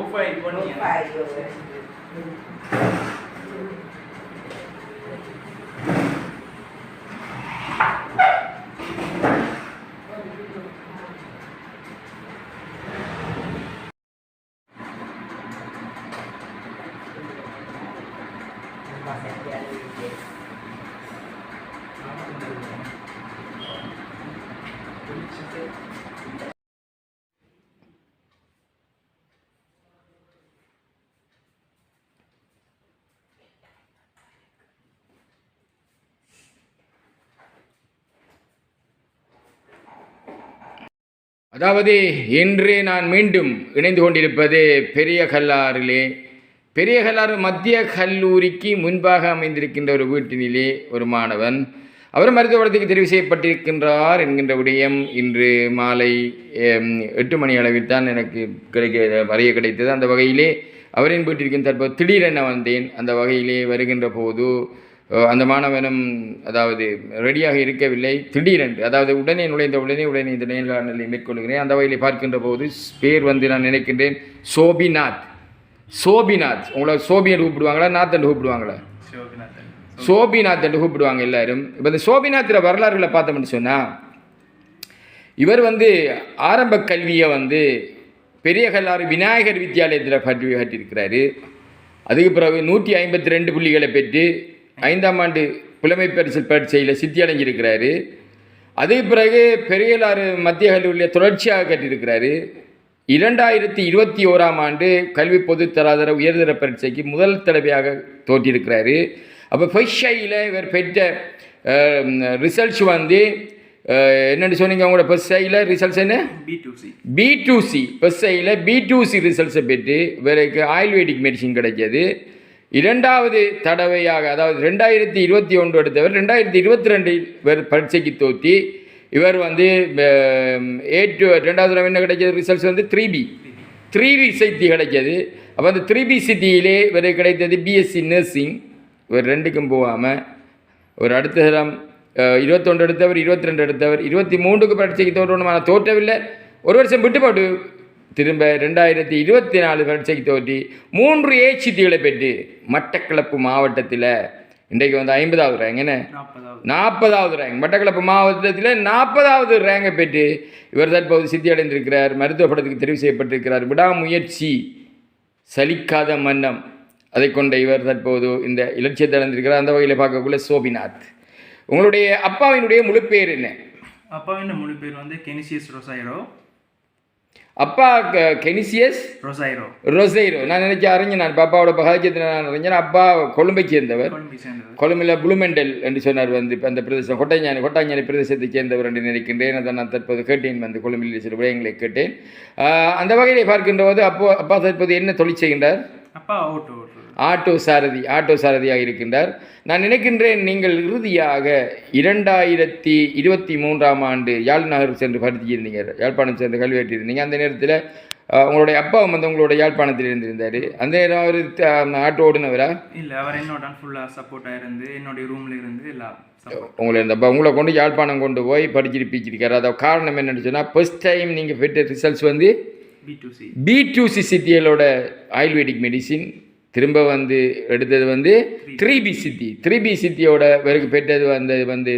Of ஆகி அதாவது இன்று நான் மீண்டும் இணைந்து கொண்டிருப்பது பெரிய கல்லாறிலே பெரிய கல்லாறு மத்திய கல்லூரிக்கு முன்பாக அமைந்திருக்கின்ற ஒரு வீட்டினிலே ஒரு மாணவன் அவர் மருத்துவத்துக்கு தெரிவு செய்யப்பட்டிருக்கின்றார் என்கின்ற விடயம் இன்று மாலை எட்டு மணி அளவில் தான் எனக்கு கிடைக்க வரைய கிடைத்தது. அந்த வகையிலே அவரின் வீட்டிற்கு தற்போது திடீரென வந்தேன். அந்த வகையிலே வருகின்ற போது அந்த மாணவனும் அதாவது ரெடியாக இருக்கவில்லை. திடீரென்று அதாவது உடனே நுழைந்த உடனே உடனே இந்த நேர்காணலை மேற்கொள்கிறேன். அந்த வகையிலே பார்க்கின்ற போது பேர் வந்து நான் நினைக்கின்றேன் சோபிநாத். சோபிநாத். உங்களை சோபி என்று கூப்பிடுவாங்களா நாத் என்று கூப்பிடுவாங்களா? சோபிநாத் என்று. கூப்பிடுவாங்க எல்லாரும். இப்போ இந்த சோபிநாத்திர வரலாறுகளை பார்த்தோம்னு சொன்னால் இவர் வந்து ஆரம்ப கல்வியை வந்து பெரிய கல்லாறு விநாயகர் வித்யாலயத்தில் பற்றி கட்டியிருக்கிறாரு அதுக்கு பிறகு நூற்றி ஐம்பத்தி ரெண்டு புள்ளிகளை பெற்று ஐந்தாம் ஆண்டு புலமை பரிசல் பரீட்சையில் சித்தி அடைஞ்சிருக்கிறாரு. அதுக்கு பிறகு பெரியலாறு மத்திய கல்லூரியில் தொடர்ச்சியாக கட்டியிருக்கிறாரு இரண்டாயிரத்தி இருபத்தி ஓராம் ஆண்டு கல்வி பொதுத் தராதர உயர்தர பரீட்சைக்கு முதல் தடவையாக தோற்றிருக்கிறாரு. அப்போ ஃபெஷையில் இவர் பெற்ற ரிசல்ட்ஸ் வந்து என்னன்னு சொன்னீங்க உங்களோட ஃபெஸ்ஸையில் ரிசல்ட்ஸ் என்ன? B two C B two C பெஸ்ஸையில் B two C ரிசல்ட்ஸை பெற்று இவருக்கு ஆயுர்வேதிக் மெடிசின் கிடைச்சது. இரண்டாவது தடவையாக அதாவது ரெண்டாயிரத்தி இருபத்தி ஒன்று எடுத்தவர் ரெண்டாயிரத்தி இருபத்தி ரெண்டில் இவர் பரீட்சைக்கு தோற்றி இவர் வந்து ஏ டூ ரெண்டாவது தடவை என்ன கிடைச்சது? ரிசல்ட்ஸ் வந்து த்ரீ பி த்ரீ பி சித்தி கிடைச்சது. அப்போ அந்த த்ரீ பி சித்தியிலே இவர் கிடைத்தது பிஎஸ்சி நர்சிங் இவர் ரெண்டுக்கும் போகாமல் ஒரு அடுத்த தரம் இருபத்தொன்று எடுத்தவர் இருபத்தி ரெண்டு எடுத்தவர் இருபத்தி மூன்றுக்கு பரீட்சைக்கு தோற்றணுமான தோற்றவில்லை. ஒரு வருஷம் விட்டு போட்டு திரும்ப ரெண்டாயிரத்தி இருபத்தி நாலு பரீட்சைக்கு தோற்றி மூன்று ஏச்சித்திகளை பெற்று மட்டக்களப்பு மாவட்டத்தில் இன்றைக்கு வந்து ஐம்பதாவது ரேங்க் என்ன? நாற்பதாவது. ரேங்க் மட்டக்களப்பு மாவட்டத்தில் நாற்பதாவது ரேங்கை பெற்று இவர் தற்போது சித்தி அடைந்திருக்கிறார் மருத்துவ படத்துக்கு தெரிவு செய்யப்பட்டிருக்கிறார். விடாமுயற்சி சலிக்காத மன்னம். அதை கொண்ட இவர் தற்போது இந்த இலட்சியத்தை அடைந்திருக்கிறார். அந்த வகையில் பார்க்கக்குள்ள சோபிநாத். உங்களுடைய அப்பாவினுடைய முழு பேர் என்ன? அப்பாவின் முழு பேர் வந்து கெனிசியஸ் ரொசைரோ அப்பா கெனிசியஸ்? ரொசைரோ. ரொசைரோ. நான் நினைச்ச அறிஞர் நான் பாப்பாவோட பகாஜத்தில் நான் அறிஞர் அப்பா கொழும்பை சேர்ந்தவர். கொழும்பில் ப்ளூமெண்டல் என்று சொன்னார் வந்து இப்போ அந்த பிரதேசம். கொட்டைஞானி கொட்டாஞ்சானி பிரதேசத்தைச் சேர்ந்தவர் என்று நினைக்கின்றேன். அதை நான் தற்போது கேட்டேன் வந்து கொழும்பில் சில விடயங்களை கேட்டேன். அந்த வகையிலே பார்க்கின்ற போது அப்போ அப்பா தற்போது என்ன தொழில் செய்கின்றார்? அப்பா ஓட்டு ஓட்டு ஆட்டோ சாரதி ஆட்டோ சாரதியாக இருக்கின்றார். நான் நினைக்கின்றேன் நீங்கள் இறுதியாக இரண்டாயிரத்தி இருபத்தி மூன்றாம் ஆண்டு யாழ் நகர் சென்று படித்திருந்தீங்க யாழ்ப்பாணம் சென்று கல்வி கட்டியிருந்தீங்க அந்த நேரத்தில் உங்களுடைய அப்பாவும் வந்து உங்களுடைய யாழ்ப்பாணத்தில் இருந்திருந்தார். அந்த நேரம் அவர் ஆட்டோ ஓடுனவரா? இல்லை அவர் என்னோட ஃபுல்லாக சப்போர்ட்டாக இருந்து என்னுடைய ரூமில் இருந்து எல்லாம் உங்களை இந்த ப- உங்களை கொண்டு யாழ்ப்பாணம் கொண்டு போய் படிச்சுட்டு பீச்சிருக்காரு அதாவது காரணம் என்னன்னு சொன்னால் ஃபர்ஸ்ட் டைம் நீங்கள் பெற்ற ரிசல்ட்ஸ் வந்து B two C B two C சித்தியலோட ayurvedic medicine திரும்ப வந்து எடுத்தது வந்து த்ரீ பி சித்தி த்ரீ பி சித்தியோட இவருக்கு பெற்றது வந்து வந்து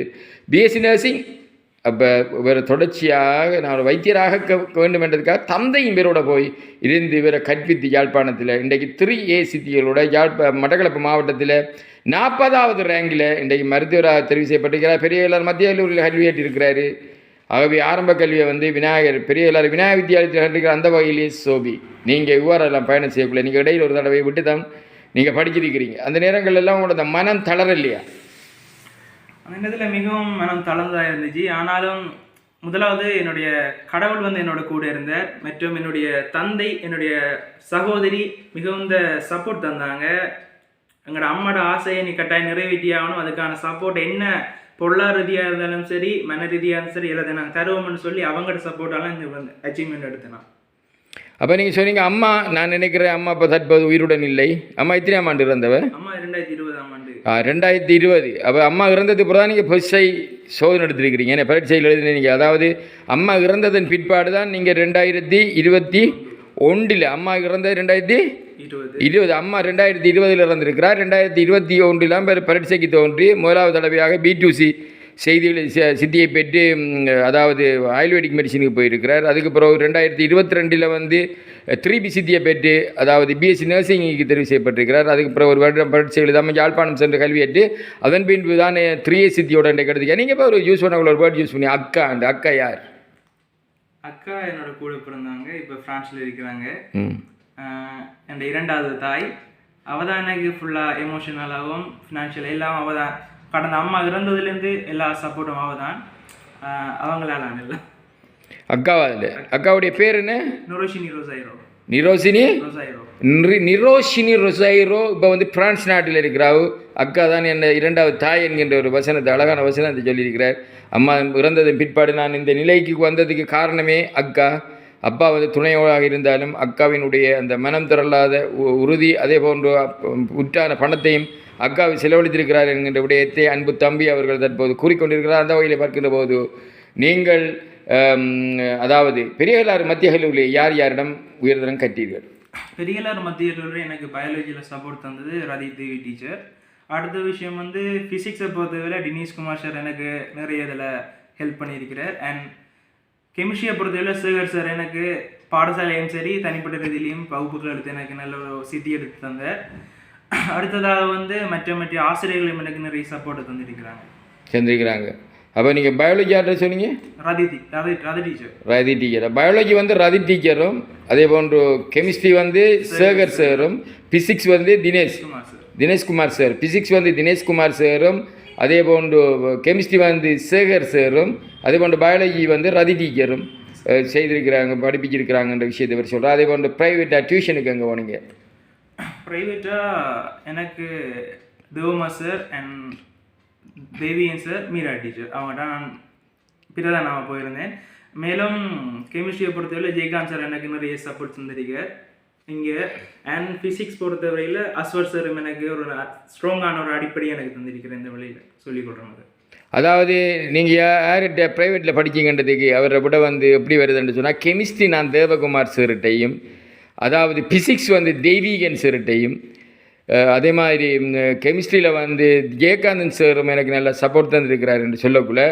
பிஎஸ்சி நர்சிங் அப்போ இவரை தொடர்ச்சியாக நான் வைத்தியராக க- வேண்டும் என்றதுக்காக தந்தையும் பேரோட போய் இருந்து இவரை கற்பித்து யாழ்ப்பாணத்தில் இன்றைக்கு த்ரீ ஏ சித்திகளோட யாழ்ப்ப மட்டக்களப்பு மாவட்டத்தில் நாற்பதாவது ரேங்கில் இன்றைக்கு மருத்துவராக தெரிவு செய்யப்பட்டிருக்கிறார். பெரிய எல்லாரும் மத்திய கல்லூரியில் கல்வி இருக்கிறாரு ஆகவே ஆரம்ப கல்வியை வந்து விநாயகர் பெரிய எல்லாரும் விநாயக வித்தியாலயத்தில் இருக்கிற அந்த வகையிலேயே சோபி. நீங்கள் இவ்வாறு எல்லாம் பயணம் செய்யக்குள்ள நீங்கள் இடையில் ஒரு தடவை விட்டு தான் நீங்கள் படிச்சிருக்கிறீங்க அந்த நேரங்கள் எல்லாம் உங்களோட மனம் தளர இல்லையா? அந்த நேரத்தில் மிகவும் மனம் தளர்ந்ததாக இருந்துச்சு. ஆனாலும் முதலாவது என்னுடைய கடவுள் வந்து என்னோட கூட இருந்தார். மற்றும் என்னுடைய தந்தை என்னுடைய சகோதரி மிகுந்த சப்போர்ட் தந்தாங்க. எங்களோட அம்மாவோட ஆசையை நீ கட்டாயம் நிறைவேற்றி ஆகணும். அதுக்கான சப்போர்ட் என்ன பொருளாதார ரீதியாக இருந்தாலும் சரி மன ரீதியாக இருந்தாலும் சரி எல்லாத்தையும் தருவோம்னு சொல்லி அவங்களோட சப்போர்ட்டாலாம் இந்த வந்து அச்சீவ்மெண்ட் எடுத்தேன் அப்போ நீங்கள் சொன்னீங்க அம்மா நான் நினைக்கிறேன் அம்மா இப்போ தற்போது உயிருடன் இல்லை. அம்மா எத்தனையாம் ஆண்டு இறந்தவ? அம்மா ரெண்டாயிரத்தி இருபதாம் ஆண்டு. ஆ, ரெண்டாயிரத்தி இருபது. அப்போ அம்மா இறந்ததுக்கு பிறகு நீங்கள் பரீட்சை சோதனை எடுத்திருக்கிறீங்க. பரீட்சையில் எழுதினீங்க. அதாவது அம்மா இறந்ததன் பிற்பாடு தான் நீங்கள் ரெண்டாயிரத்தி இருபத்தி ஒன்றில் அம்மா இறந்தது ரெண்டாயிரத்தி இருபது. அம்மா ரெண்டாயிரத்தி இருபதில் இறந்திருக்கிறார். ரெண்டாயிரத்தி இருபத்தி ஒன்றிலாம் பேர் பரீட்சைக்கு தோன்றி முதலாவது தடவையாக பிடிசி செய்திகள் சித்தியை பெற்று அதாவது ஆயுர்வேதிக் மெடிசனுக்கு போயிருக்கிறார். அதுக்கு பிறகு ரெண்டாயிரத்தி இருபத்தி ரெண்டில் வந்து த்ரீ பி சித்தியை பெற்று அதாவது பிஎஸ்சி நர்சிங்க்கு தெரிவு செய்யப்பட்டிருக்கிறார். அதுக்கு பிறகு ஒரு வருடம் பரீட்சை எழுதாமல் யாழ்ப்பாணம் சென்று கல்வியேற்று அதன் பின்பு தான் த்ரீ சித்தியோட கிடைச்சிக்க நீங்கள் இப்போ ஒரு யூஸ் பண்ண ஒரு வேர்ட் யூஸ் பண்ணி அக்கா அந்த அக்கா யார்? அக்கா என்னோட கூட பிறந்தாங்க இப்போ ஃப்ரான்ஸில் இருக்கிறாங்க. என் இரண்டாவது தாய். அவள் தான் எனக்கு ஃபுல்லாக எமோஷனலாகவும் ஃபினான்ஷியல் எல்லாம் அவள் தான் கடந்த அம்மா இறந்ததுலேருந்து எல்லா சப்போர்ட்டும் அவள் தான் ஆஹ் அவங்களால இல்லை அக்காவுடைய பேர் என்ன? நுரோஷினி ரோசாயிரோ. நிரோசினி? நிரோஷினி ரொசைரோ இப்போ வந்து பிரான்ஸ் நாட்டில் இருக்கிறாவு. அக்கா தான் என்ன இரண்டாவது தாய் என்கின்ற ஒரு வசனத்தை அழகான வசனத்தை சொல்லியிருக்கிறார். அம்மா இறந்ததன் பிற்பாடு நான் இந்த நிலைக்கு வந்ததுக்கு காரணமே அக்கா. அப்பா வந்து துணையோடாக இருந்தாலும் அக்காவினுடைய அந்த மனம் திரளாத உ- உறுதி அதே போன்று உற்றான பணத்தையும் அக்காவை செலவழித்திருக்கிறார் என்கின்ற விடயத்தை அன்பு தம்பி அவர்கள் தற்போது கூறிக்கொண்டிருக்கிறார். அந்த வகையில் பார்க்கின்ற போது நீங்கள் அதாவது பெரியகளாறு மத்திய கல்லூரியில் யார் யாரிடம் உயர்தரம் கற்றீர்கள் பெரியலார் மத்தியில் எனக்கு பயாலஜியில் சப்போர்ட் தந்தது ரதி தேவி டீச்சர் அடுத்த விஷயம் வந்து ஃபிசிக்ஸை பொறுத்தவரை தினேஷ் குமார் சார் எனக்கு நிறைய இதில் ஹெல்ப் பண்ணியிருக்கிறார். அண்ட் கெமிஸ்ட்ரியை பொறுத்தவரை சேகர் சார் எனக்கு பாடசாலையும் சரி தனிப்பட்ட ரீதியிலையும் வகுப்புகள் எடுத்து எனக்கு நல்ல ஒரு சித்தி எடுத்து தந்தார். அடுத்ததாக வந்து மற்ற மற்ற ஆசிரியர்களும் எனக்கு நிறைய சப்போர்ட் தந்திருக்கிறாங்க. செஞ்சிருக்கிறாங்க அப்போ நீங்கள் பயாலஜி யார்கிட்ட சொன்னீங்க? ரதி டீச்சர் பயாலஜி வந்து ரதி டீச்சரும் அதே போன்று கெமிஸ்ட்ரி வந்து சேகர் சாரும் பிசிக்ஸ் வந்து Dinesh Kumar sir Dineshkumar sir physics வந்து தினேஷ்குமார் சாரும் அதே போன்று கெமிஸ்ட்ரி வந்து சேகர் சாரும் அதே போன்று பயாலஜி வந்து ரதி டீச்சரும் செய்திருக்கிறாங்க படிப்பிச்சிருக்கிறாங்கன்ற விஷயத்தை பற்றி சொல்கிறேன் அதே போன்று ப்ரைவேட்டாக டியூஷனுக்கு அங்கே போனீங்க? ப்ரைவேட்டாக எனக்கு Devama sir and Deviyan sir Meera teacher அவங்கள்ட்ட நான் பிறதான் நான் போயிருந்தேன். மேலும் கெமிஸ்ட்ரியை பொறுத்தவரை ஜெயகாந்த் சார் எனக்கு நிறைய சப்போர்ட் தந்திருக்க இங்கே அண்ட் ஃபிசிக்ஸ் பொறுத்தவரையில் அஸ்வர் சார் எனக்கு ஒரு ஸ்ட்ராங்கான ஒரு அடிப்படை எனக்கு தந்திருக்கிற இந்த வழியில். சொல்லிக் கொடுறது அதாவது நீங்கள் யார்கிட்ட ப்ரைவேட்டில் படிச்சீங்கன்றதுக்கு அவரை விட வந்து எப்படி வருதுன்னு சொன்னால் கெமிஸ்ட்ரி நான் தேவகுமார் சார்கிட்டையும் அதாவது ஃபிசிக்ஸ் வந்து தெய்வீகன் சார்கிட்டையும் அதே மாதிரி கெமிஸ்ட்ரியில் வந்து ஜெயகாந்தன் சாரும் எனக்கு நல்ல சப்போர்ட் தந்திருக்கிறார் என்று சொல்லக்குள்ள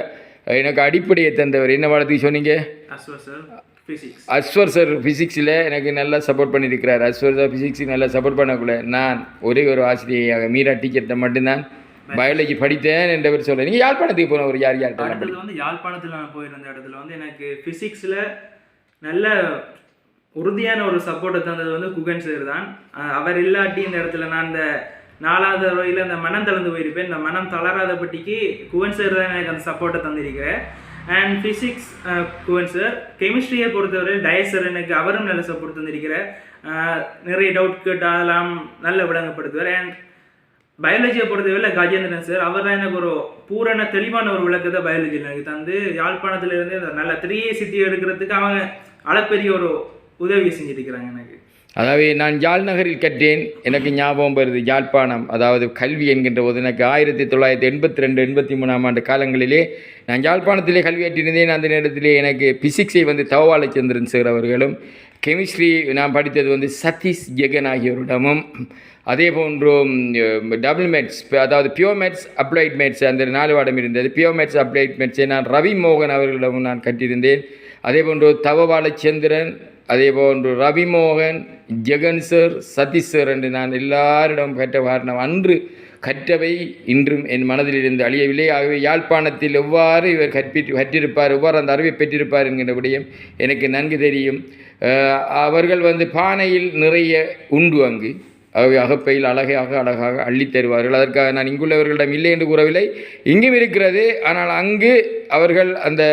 எனக்கு அடிப்படையை தந்தவர். என்ன பாடத்துக்கு சொன்னீங்க? Ashwar sir physics Ashwar sir ஃபிசிக்ஸில் எனக்கு நல்லா சப்போர்ட் பண்ணியிருக்கிறார். அஸ்வர் சார் ஃபிசிக்ஸுக்கு நல்லா சப்போர்ட் பண்ணக்குள்ள நான் ஒரே ஒரு ஆசிரியையாக மீரா டீச்சர்கிட்ட மட்டும்தான் பயாலஜி படித்தேன் என்றவர் சொல்ல நீங்கள் யாழ்ப்பாணத்துக்கு போன ஒரு யார் அடுத்தது வந்து யாழ்ப்பாணத்தில் நான் போயிருந்த இடத்துல வந்து எனக்கு ஃபிசிக்ஸில் நல்ல உறுதியான ஒரு சப்போர்ட்டை தந்தது வந்து குகன் சார் தான். அவர் இல்லாட்டி இந்த இடத்துல நான் இந்த நாலாவது வகையில் அந்த மனம் தளர்ந்து போயிருப்பேன். இந்த மனம் தளராத பட்டிக்கு குவன் சார் தான் எனக்கு அந்த சப்போர்ட்டை தந்திருக்கிறேன் அண்ட் ஃபிசிக்ஸ் குவன் சார் கெமிஸ்ட்ரியை பொறுத்தவரை டயசர் எனக்கு அவரும் நல்ல சப்போர்ட் தந்திருக்கிறார். நிறைய டவுட் கேட்டு அதெல்லாம் நல்ல விளங்கப்படுத்துவார். அண்ட் பயாலஜியை பொறுத்தவரையில் கஜேந்திரன் சார் அவர் தான் எனக்கு ஒரு பூரண தெளிவான ஒரு விளக்கத்தை பயாலஜியில் எனக்கு தந்து யாழ்ப்பாணத்துலேருந்து அந்த நல்ல த்ரீ சித்தி எடுக்கிறதுக்கு அவங்க அளப்பெரிய ஒரு உதவி செஞ்சிருக்கிறாங்க எனக்கு. அதாவது நான் யாழ் நகரில் கற்றேன் எனக்கு ஞாபகம் வருது யாழ்ப்பாணம் அதாவது கல்வி என்கின்ற போது எனக்கு ஆயிரத்தி தொள்ளாயிரத்தி எண்பத்தி ரெண்டு எண்பத்தி மூணாம் ஆண்டு காலங்களிலே நான் யாழ்ப்பாணத்திலே கல்வி கற்றிருந்தேன் அந்த நேரத்திலே எனக்கு பிசிக்ஸை வந்து தவாலச்சந்திரன் சார் அவர்களும் கெமிஸ்ட்ரி நான் படித்தது வந்து சதீஷ் ஜெகன் ஆகியோரிடமும் அதே போன்று டபுள் மேட்ஸ் அதாவது பியோர் மேட்ஸ் அப்ளைட் மேட்ஸ் அந்த நாலு வாடம் இருந்தது. பியோர் மேட்ஸ் அப்ளைட் மேட்ஸை நான் ரவி மோகன் அவர்களிடமும் நான் கட்டியிருந்தேன் அதே போன்று தவவாலச்சந்திரன் அதே போன்று ரவிமோகன் ஜெகன் சார் சதீஷ் சார் என்று நான் எல்லாரிடம் கற்ற காரணம் அன்று கற்றவை இன்றும் என் மனதில் இருந்து அழியவில்லை. ஆகவே யாழ்ப்பாணத்தில் எவ்வாறு இவர் கற்பி கற்றிருப்பார் எவ்வாறு அந்த அறிவை பெற்றிருப்பார் என்கின்ற விடயம் எனக்கு நன்கு தெரியும். அவர்கள் வந்து பானையில் நிறைய உண்டு அங்கு. ஆகவே அகப்பையில் அழகாக அழகாக அள்ளித் தருவார்கள். அதற்காக நான் இங்குள்ளவர்களிடம் இல்லை என்று கூறவில்லை. இங்கும் இருக்கிறது. ஆனால் அங்கு அவர்கள் அந்த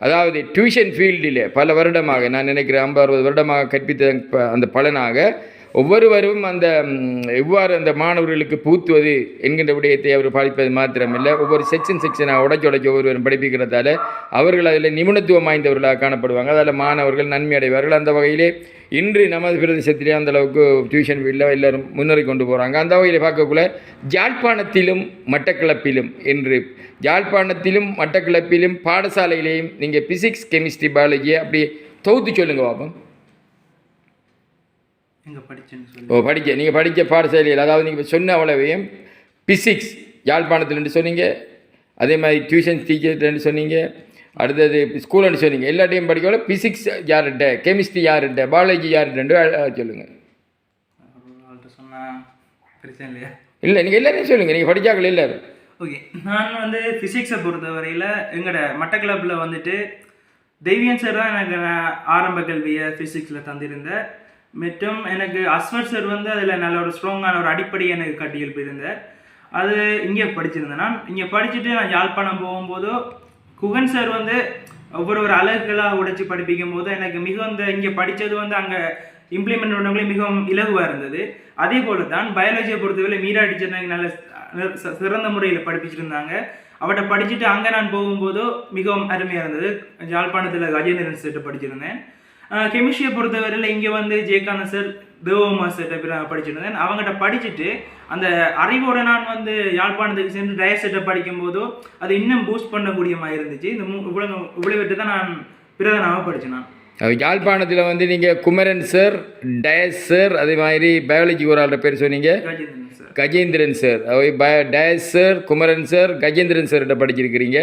அதாவது டியூஷன் ஃபீல்டில் பல வருடமாக நான் நினைக்கிறேன் ஐம்பது அறுபது வருடமாக கற்பித்த அந்த பலனாக ஒவ்வொருவரும் அந்த எவ்வாறு அந்த மாணவர்களுக்கு பூத்துவது என்கின்ற விடயத்தை அவர் பாதிப்பது மாத்திரமில்லை. ஒவ்வொரு செக்ஷன் செக்ஷனாக உடைச்சு உடைச்சு ஒவ்வொருவரும் படிப்பிக்கிறதால அவர்கள் அதில் நிபுணத்துவம் வாய்ந்தவர்களாக காணப்படுவாங்க. அதில் மாணவர்கள் நன்மை அடைவார்கள். அந்த வகையிலே இன்று நமது பிரதேசத்திலே அந்தளவுக்கு டியூஷன் ஃபீல்டில் எல்லோரும் முன்னேறி கொண்டு போகிறாங்க அந்த வகையில் பார்க்கக்குள்ள ஜாழ்ப்பாணத்திலும் மட்டக்களப்பிலும் என்று ஜாழ்ப்பாணத்திலும் மட்டக்களப்பிலும் பாடசாலையிலேயும் நீங்கள் பிசிக்ஸ் கெமிஸ்ட்ரி பயாலஜியை அப்படி தொகுத்து சொல்லுங்க பாப்போம். ஓ படிக்க நீங்கள் படித்த பாடசாலையில் அதாவது நீங்கள் சொன்ன அவ்வளவையும் பிசிக்ஸ் யாழ்ப்பாணத்துலன்னு சொன்னீங்க அதே மாதிரி டியூஷன் டீச்சர்ன்னு சொன்னீங்க அடுத்தது ஸ்கூல்னு சொன்னீங்க எல்லாத்தையும் படிக்கல பிசிக்ஸ் யார்கிட்ட கெமிஸ்ட்ரி யார்கிட்ட பாலாஜி யார்கிட்டன்னு சொல்லுங்கள் இல்லை நீங்கள் எல்லாரையும் சொல்லுங்கள் நீங்கள் படித்தாக்கள் எல்லாரும். ஓகே நான் வந்து ஃபிசிக்ஸை பொறுத்தவரையில் எங்களோட மட்டக்களப்பில் வந்துட்டு தெய்வியன் சார் தான் எனக்கு ஆரம்ப கல்வியை ஃபிசிக்ஸில் தந்திருந்தேன். மற்றும் எனக்கு அஸ்வர் சார் வந்து அதில் நல்ல ஒரு ஸ்ட்ராங்கான ஒரு அடிப்படை எனக்கு கட்டியில் போயிருந்தார். அது இங்கே படிச்சிருந்தேன் நான். இங்கே படிச்சுட்டு நான் யாழ்ப்பாணம் போகும்போதோ குகன் சார் வந்து ஒவ்வொரு ஒரு அழகுகளாக உடைச்சி படிப்பிக்கும் போது எனக்கு மிகுந்த இங்கே படித்தது வந்து அங்கே இம்ப்ளிமெண்ட் பண்ணவங்களே மிகவும் இலகுவாக இருந்தது. அதே போல தான் பயாலஜியை பொறுத்தவரை மீரா டீச்சர் எனக்கு நல்ல சிறந்த முறையில் படிப்பிச்சிருந்தாங்க. அவட்ட படிச்சுட்டு அங்கே நான் போகும்போதோ மிகவும் அருமையாக இருந்தது. யாழ்ப்பாணத்தில் கஜேந்திரன் சேர்த்து படிச்சிருந்தேன். கெமிஸ்ட்ரியை பொறுத்தவரையில் இங்கே வந்து ஜெயகாந்தன் சார் தேவமா செட்டை படிச்சிருந்தேன். அவங்ககிட்ட படிச்சுட்டு அந்த அறிவோட நான் வந்து யாழ்ப்பாணத்துக்கு சென்று டயர் செட்டை படிக்கும்போதோ அது இன்னும் பூஸ்ட் பண்ணக்கூடிய மாதிரி இருந்துச்சு. இந்த மூ இவ்வளோ இவ்வளோ விட்டு தான் நான் பிரதனாக படித்தேன் நான். யாழ்ப்பாணத்தில் வந்து நீங்கள் குமரன் சார் டயஸ் சார் அதே மாதிரி பயாலஜி ஒரு ஆளோட பேர் சொன்னீங்க. கஜேந்திரன் சார் கஜேந்திரன் சார் அவை ப டயஸ் சார் குமரன் சார் கஜேந்திரன் சார்கிட்ட படிச்சிருக்கிறீங்க.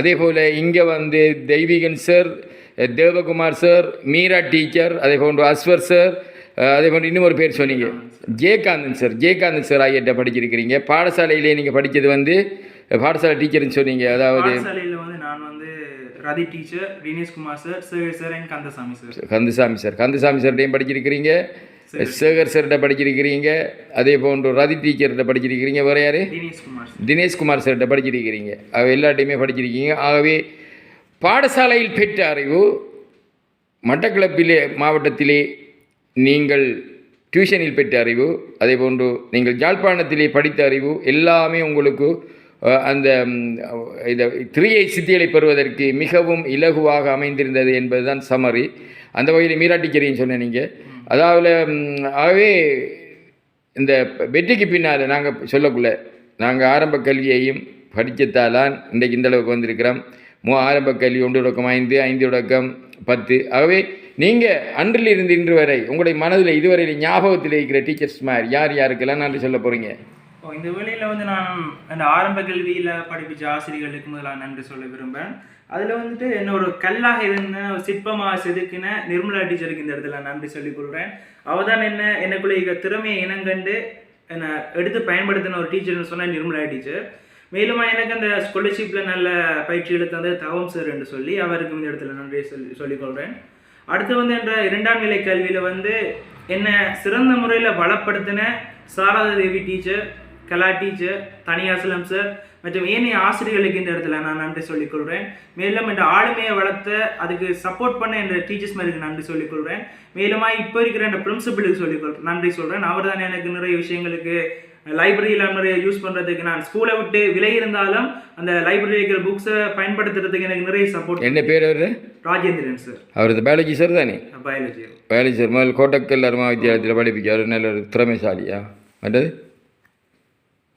அதே போல் இங்கே வந்து Theiveegan sir Devakumar sir Meera teacher அதே போன்று அஸ்வர் சார் அதே போன்று இன்னும் ஒரு பேர் சொன்னீங்க. ஜெயகாந்தன் சார் ஜெயகாந்தன் சார் ஆகிட்ட படிச்சிருக்கிறீங்க. பாடசாலையிலே நீங்கள் படித்தது வந்து பாடசாலை டீச்சர்னு சொன்னீங்க. அதாவது வந்து நான் வந்து Rathi teacher Dineshkumar sir Sekar sir and Kandasamy sir Kandasamy sir Kandasamy சார்டையும் படிச்சிருக்கிறீங்க. சேகர் சார்கிட்ட படிச்சிருக்கிறீங்க. அதே போன்று ரதி டீச்சர்கிட்ட படிச்சிருக்கிறீங்க. வேறு யார்? தினேஷ்குமார் தினேஷ்குமார் சார்கிட்ட படிச்சிருக்கிறீங்க. அவ எல்லாட்டையுமே படிச்சிருக்கீங்க. ஆகவே பாடசாலையில் பெற்ற அறிவு மட்டக்களப்பிலே மாவட்டத்திலே நீங்கள் டியூஷனில் பெற்ற அறிவு அதே போன்று நீங்கள் யாழ்ப்பாணத்திலே படித்த அறிவு எல்லாமே உங்களுக்கு அந்த இதை திரியை சித்திகளை பெறுவதற்கு மிகவும் இலகுவாக அமைந்திருந்தது என்பதுதான் சமரி அந்த வகையில் மீரா சொன்னேன் நீங்கள் அதாவது ஆகவே இந்த வெற்றிக்கு பின்னால் நாங்கள் சொல்லக்குள்ள நாங்கள் ஆரம்ப கல்வியையும் படித்ததாலான் இன்றைக்கு இந்தளவுக்கு வந்திருக்கிறோம். ஆரம்ப கல்வி ஒன்று தொடக்கம் ஐந்து ஐந்து தொடக்கம் பத்து. ஆகவே நீங்கள் அன்றிலிருந்து இன்று வரை உங்களுடைய மனதில் இதுவரையில் ஞாபகத்தில் இருக்கிற டீச்சர்ஸ் மாதிரி யார் யாருக்கெல்லாம் நன்றி சொல்ல போகிறீங்க இந்த வேலையில் வந்து நான் அந்த ஆரம்ப கல்வியில் படிப்பிச்ச ஆசிரியர்களுக்கு முதல்ல நன்றி சொல்ல விரும்புகிறேன் அதில் வந்துட்டு என்ன ஒரு கல்லாக இருந்த ஒரு சிற்பமாக செதுக்கின நிர்மலா டீச்சருக்கு இந்த இடத்துல நன்றி சொல்லிக் கொள்கிறேன் அவள் தான் என்ன எனக்குள்ள இருக்க திறமையை இனங்கண்டு என்னை எடுத்து பயன்படுத்தின ஒரு டீச்சர்னு சொன்னால் நிர்மலா டீச்சர் மேலும் எனக்கு அந்த ஸ்காலர்ஷிப்பில் நல்ல பயிற்சி எடுத்து தவம் சார் என்று சொல்லி அவருக்கு இந்த இடத்துல நன்றி சொல்லி சொல்லிக்கொள்கிறேன் அடுத்து வந்து என்ற இரண்டாம் நிலை கல்வியில் வந்து என்னை சிறந்த முறையில் வளப்படுத்தின Sharada Devi teacher Kala teacher Thaniyachalam sir மற்றும் ஏனைய ஆசிரியர்களுக்கு இந்த இடத்துல நான் நன்றி சொல்லிக்கொள்கிறேன் மேலும் இந்த ஆளுமையை வளர்த்த அதுக்கு சப்போர்ட் பண்ண என்ற டீச்சர்ஸ் மாதிரி நன்றி சொல்லிக்கொள்கிறேன் மேலுமா இப்போ இருக்கிற இந்த பிரின்சிபலுக்கு சொல்லிக்கொள் நன்றி சொல்கிறேன் அவர் தான் எனக்கு நிறைய விஷயங்களுக்கு லைப்ரரியில் நிறைய யூஸ் பண்ணுறதுக்கு நான் ஸ்கூலை விட்டு விலை இருந்தாலும் அந்த லைப்ரரி இருக்கிற புக்ஸை பயன்படுத்துறதுக்கு எனக்கு நிறைய சப்போர்ட் என்ன பேர் அவர் ராஜேந்திரன் சார் அவர் இந்த பயாலஜி சார் தானே பயாலஜி பயாலஜி சார் முதல் கோட்டக்கல் அருமா வித்தியாலயத்தில் படிப்பிக்க அவர் நல்ல ஒரு திறமைசாலியா?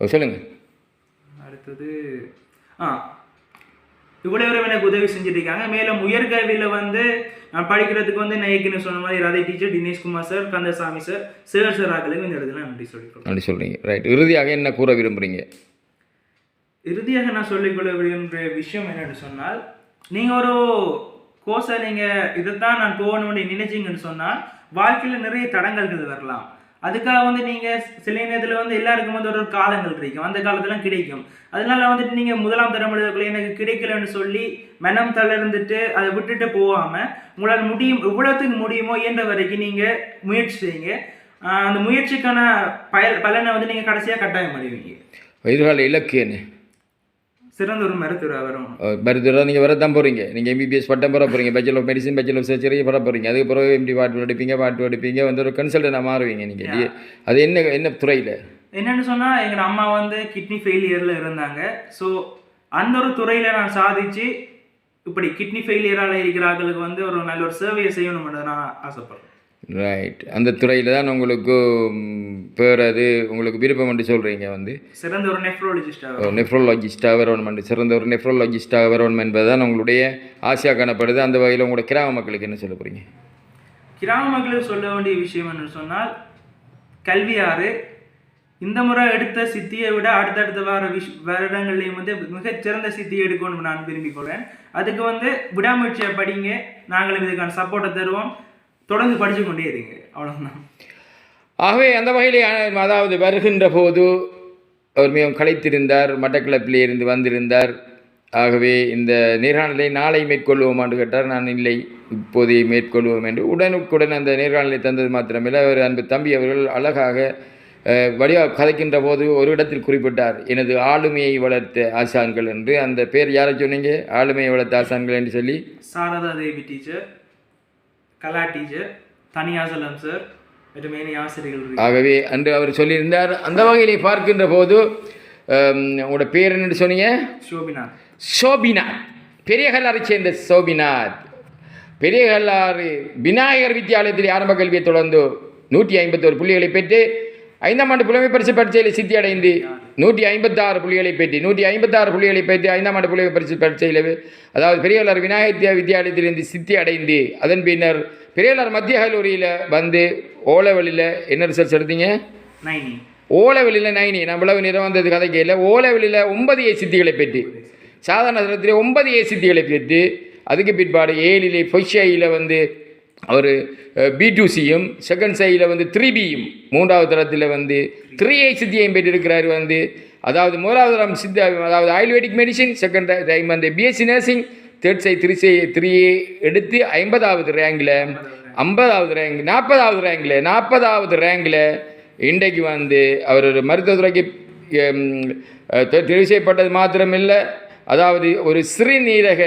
ஓ சொல்லுங்கள் அடுத்தது ஆ இவ்வளோ வரை எனக்கு உதவி செஞ்சுட்டு இருக்காங்க மேலும் உயர்கல்வியில் வந்து நான் படிக்கிறதுக்கு வந்து நான் ஏற்கனவே சொன்ன மாதிரி Radhai teacher Dineshkumar sir Kandasamy sir Sivar sir ஆக்களுக்கு இந்த இடத்துல நன்றி சொல்லிக்கிறோம் அப்படி சொல்கிறீங்க ரைட் இறுதியாக என்ன கூற விரும்புகிறீங்க இறுதியாக நான் சொல்லிக்கொள்ள விரும்புகிற விஷயம் என்னன்னு சொன்னால் நீங்கள் ஒரு கோர்ஸை நீங்கள் இதைத்தான் நான் போகணும்னு நினைச்சீங்கன்னு சொன்னால் வாழ்க்கையில் நிறைய தடங்கல்கள் வரலாம். அதுக்காக வந்து நீங்கள் சில நேரத்தில் வந்து எல்லாருக்கும் வந்து ஒரு ஒரு காலங்கள் கிடைக்கும். அந்த காலத்துலாம் கிடைக்கும். அதனால வந்துட்டு நீங்கள் முதலாம் தரம் எழுதக்குள்ள எனக்கு கிடைக்கலன்னு சொல்லி மனம் தளர்ந்துட்டு அதை விட்டுட்டு போகாமல் உங்களால் முடியும் எவ்வளோத்துக்கு முடியுமோ இயன்ற வரைக்கும் நீங்கள் முயற்சி செய்யுங்க. அந்த முயற்சிக்கான பயல் பலனை வந்து நீங்கள் கடைசியாக கட்டாயம் அறிவிங்க எதிர்கால இலக்கு என்ன? சிறந்த ஒரு மருத்துவர்? வரும் மருத்துவராக நீங்கள் வரத்தான் போகிறீங்க நீங்கள் எம்பிபிஎஸ் பட்டம் பெற போகிறீங்க bachelor of medicine bachelor of surgery பெற போகிறீங்க அதுக்கு பிறகு எம்டி பாட்டு படிப்பீங்க பாட்டு படிப்பீங்க வந்து ஒரு கன்சல்டனாக மாறுவீங்க நீங்கள் அது என்ன என்ன துறையில்? என்னன்னு சொன்னா எங்க அம்மா வந்து கிட்னி ஃபெயிலியர்ல இருந்தாங்க. ஸோ அந்த ஒரு துறையில நான் சாதிச்சு இப்படி கிட்னி ஃபெயிலியரால இருக்கிறார்களுக்கு வந்து ஒரு நல்ல ஒரு சேவையை செய்யணும்னு நான் ஆசைப்படுறேன். ரைட் அந்த துறையில் தான் உங்களுக்கு பேர் அது உங்களுக்கு விருப்பம் என்று சொல்கிறீங்க வந்து? சிறந்த ஒரு நெஃப்ரோலஜிஸ்டாக நெஃப்ரோலாஜிஸ்டாக வரணும் சிறந்த ஒரு நெஃப்ரோலாஜிஸ்டாக வரணும் என்பது தான் உங்களுடைய ஆசையாக காணப்படுது. அந்த வகையில் உங்களோட கிராம மக்களுக்கு என்ன சொல்ல போகிறீங்க கிராம மக்களுக்கு சொல்ல வேண்டிய விஷயம் என்று சொன்னால் கல்வியாறு இந்த முறை எடுத்த சித்தியை விட அடுத்தடுத்த வார விஷ் வருடங்கள்லையும் வந்து மிகச்சிறந்த சித்தியை எடுக்கணும்னு நான் விரும்பிக் கொள்வேன் அதுக்கு வந்து விடாமுயற்சியை படிங்க. நாங்களும் இதுக்கான சப்போர்ட்டை தருவோம். தொடர்ந்து படிச்சு கொண்டே இருங்க. அவ்வளவுதான். ஆகவே அந்த வகையிலே அதாவது வருகின்ற போது அவர் மிகவும் களைத்திருந்தார் மட்டக்களப்பிலே இருந்து வந்திருந்தார். ஆகவே இந்த நேர்காணலை நாளை மேற்கொள்வோம் என்று கேட்டார். நான் இல்லை இப்போதே மேற்கொள்வோம் என்று உடனுக்குடன் அந்த நேர்காணலை தந்தது மாத்திரமில்லை. அவர் அன்பு தம்பி அவர்கள் அழகாக வடிவா கதைக்கின்ற போது ஒரு இடத்தில் குறிப்பிட்டார். எனது ஆளுமையை வளர்த்த ஆசான்கள் என்று. அந்த பேர் யாரை சொன்னீங்க? ஆளுமையை வளர்த்த ஆசான்கள் என்று சொல்லி. Sharada Devi teacher. Kala teacher Thaniyachalam sir. ஆகவே அன்று அவர் சொல்லியிருந்தார் அந்த வகையிலே பார்க்கின்ற போது உங்களோட பேர் என்னன்னு சொன்னீங்க? சோபிநாத். சோபிநாத். பெரிய கல்லாரை சேர்ந்த சோபிநாத். பெரிய கல்லாறு விநாயகர் வித்தியாலயத்தில் ஆரம்ப கல்வியை தொடர்ந்து நூற்றி ஐம்பத்தோரு புள்ளிகளை பெற்று ஐந்தாம் ஆண்டு புலமை பரிசு பரீட்சையில் சித்தி அடைந்து நூற்றி ஐம்பத்தாறு புள்ளிகளை பெற்று நூற்றி ஐம்பத்தாறு புள்ளிகளை பெற்று ஐந்தாம் ஆண்டு புலமை பரிசு பரீட்சையில் அதாவது பெரியவளார் விநாயகர் வித்தியாலயத்திலிருந்து சித்தி அடைந்து அதன் பின்னர் பெரியவளார் மத்திய கல்லூரியில் வந்து ஓலவெளியில் என்ன ரிசல்ட்ஸ் எடுத்தீங்க? ஓலவெளியில் நைனி. இவ்வளவு நேரம் வந்தது கதைக்கையில் ஓலவெளியில் ஒன்பது ஏ சித்திகளை பெற்று சாதாரண தரத்திலே ஒன்பது ஏ சித்திகளை பெற்று அதுக்கு பிற்பாடு ஏழிலே பொய்ஷையில் வந்து அவர் பி டூ சியும் செகண்ட் சையில் வந்து த்ரீ பியும் மூன்றாவது தரத்தில் வந்து த்ரீ ஐ சித்தியையும் பெற்றிருக்கிறார் வந்து. அதாவது முதலாவது தரம் சித்த அதாவது ஆயுர்வேதிக் மெடிசின் செகண்ட் டைம் வந்து BSc nursing third shy three shy three எடுத்து ஐம்பதாவது ரேங்கில் ஐம்பதாவது ரேங்க் நாற்பதாவது ரேங்கில் நாற்பதாவது ரேங்கில் இன்றைக்கு வந்து அவர் ஒரு மருத்துவத்துறைக்கு தெரிவு செய்யப்பட்டது மாத்திரமில்லை. அதாவது ஒரு சிறுநீரக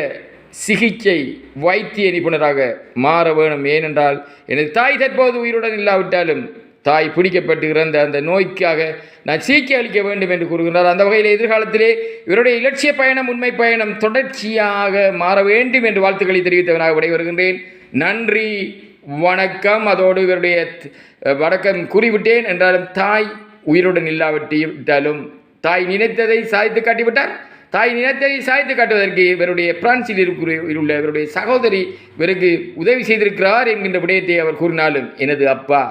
சிகிச்சை வைத்திய நிபுணராக மாற வேணும். ஏனென்றால் எனது தாய் தற்போது உயிருடன் இல்லாவிட்டாலும் தாய் பிடிக்கப்பட்டு இறந்த அந்த நோய்க்காக நான் சிகிச்சை அளிக்க வேண்டும் என்று கூறுகின்றார். அந்த வகையில் எதிர்காலத்திலே இவருடைய இலட்சிய பயணம் உண்மை பயணம் தொடர்ச்சியாக மாற வேண்டும் என்று வாழ்த்துக்களை தெரிவித்தவனாக விடைபெறுகின்றேன் நன்றி வணக்கம். அதோடு இவருடைய வணக்கம் கூறிவிட்டேன். என்றாலும் தாய் உயிருடன் இல்லாவிட்டு விட்டாலும் தாய் நினைத்ததை சாதித்து காட்டிவிட்டார். தாய் நிலத்தை சாய்த்து காட்டுவதற்கு இவருடைய பிரான்சில் இருக்கிற உள்ள இவருடைய சகோதரி இவருக்கு உதவி செய்திருக்கிறார் என்கின்ற விடயத்தை அவர் கூறினாலும் எனது அப்பா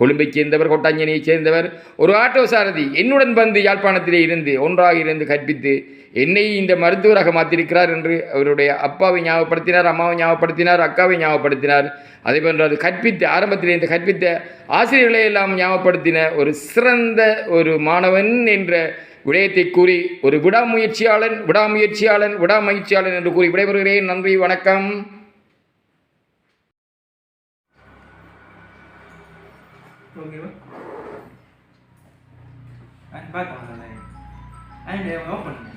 கொழும்பைச் சேர்ந்தவர் கொட்டாஞ்சனியைச் சேர்ந்தவர் ஒரு ஆட்டோ சாரதி என்னுடன் வந்து யாழ்ப்பாணத்திலே இருந்து ஒன்றாக இருந்து கற்பித்து என்னை இந்த மருத்துவராக மாற்றிருக்கிறார் என்று அவருடைய அப்பாவை ஞாபகப்படுத்தினார் அம்மாவை ஞாபகப்படுத்தினார் அக்காவை ஞாபகப்படுத்தினார். அதே போன்று அது கற்பித்த ஆரம்பத்திலே இந்த கற்பித்த ஆசிரியர்களை எல்லாம் ஞாபகப்படுத்தின ஒரு சிறந்த ஒரு மாணவன் என்ற விடயத்தை கூறி ஒரு விடாமுயற்சியாளன் விடாமுயற்சியாளன் விடாமுயற்சியாளன் என்று கூறி விடைபெறுகிறேன். நன்றி வணக்கம். ஓகேவா? ஓப்பன்